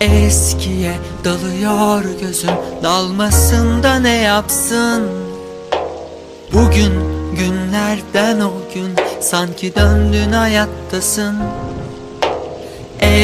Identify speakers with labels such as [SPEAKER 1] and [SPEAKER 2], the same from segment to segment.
[SPEAKER 1] Eskiye dalıyor gözüm Dalmasında ne yapsın? Bugün günlerden o gün Sanki döndün hayattasın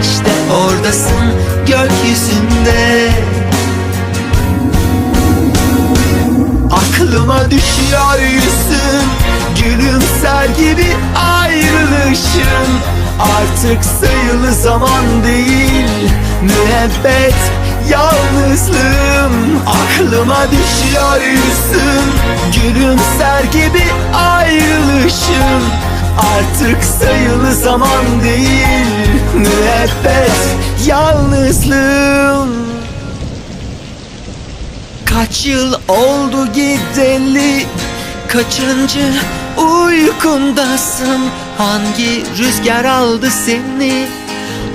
[SPEAKER 1] işte Oradasın gökyüzünde. Aklıma düşüyor yüzün Gülümser gibi ayrılışın. Artık sayılı zaman değil Müebbet yalnızlığım. Aklıma düşüyor yüzün Gülümser gibi ayrılışın Artık sayılı zaman değil Müebbet yalnızlığım. Kaç yıl oldu gideli Kaçıncı uykundasın? Hangi rüzgar aldı seni?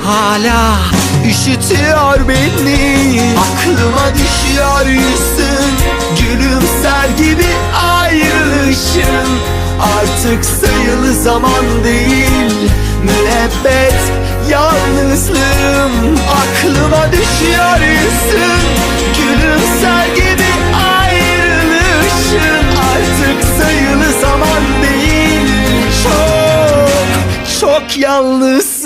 [SPEAKER 1] Hala üşütüyor beni Aklıma düşüyor yüzün zaman değil. Müebbet yalnızlığım Aklıma düşüyor yüzün Gülümser gibi ayrılışın Artık sayılı zaman değil. Çok çok yalnız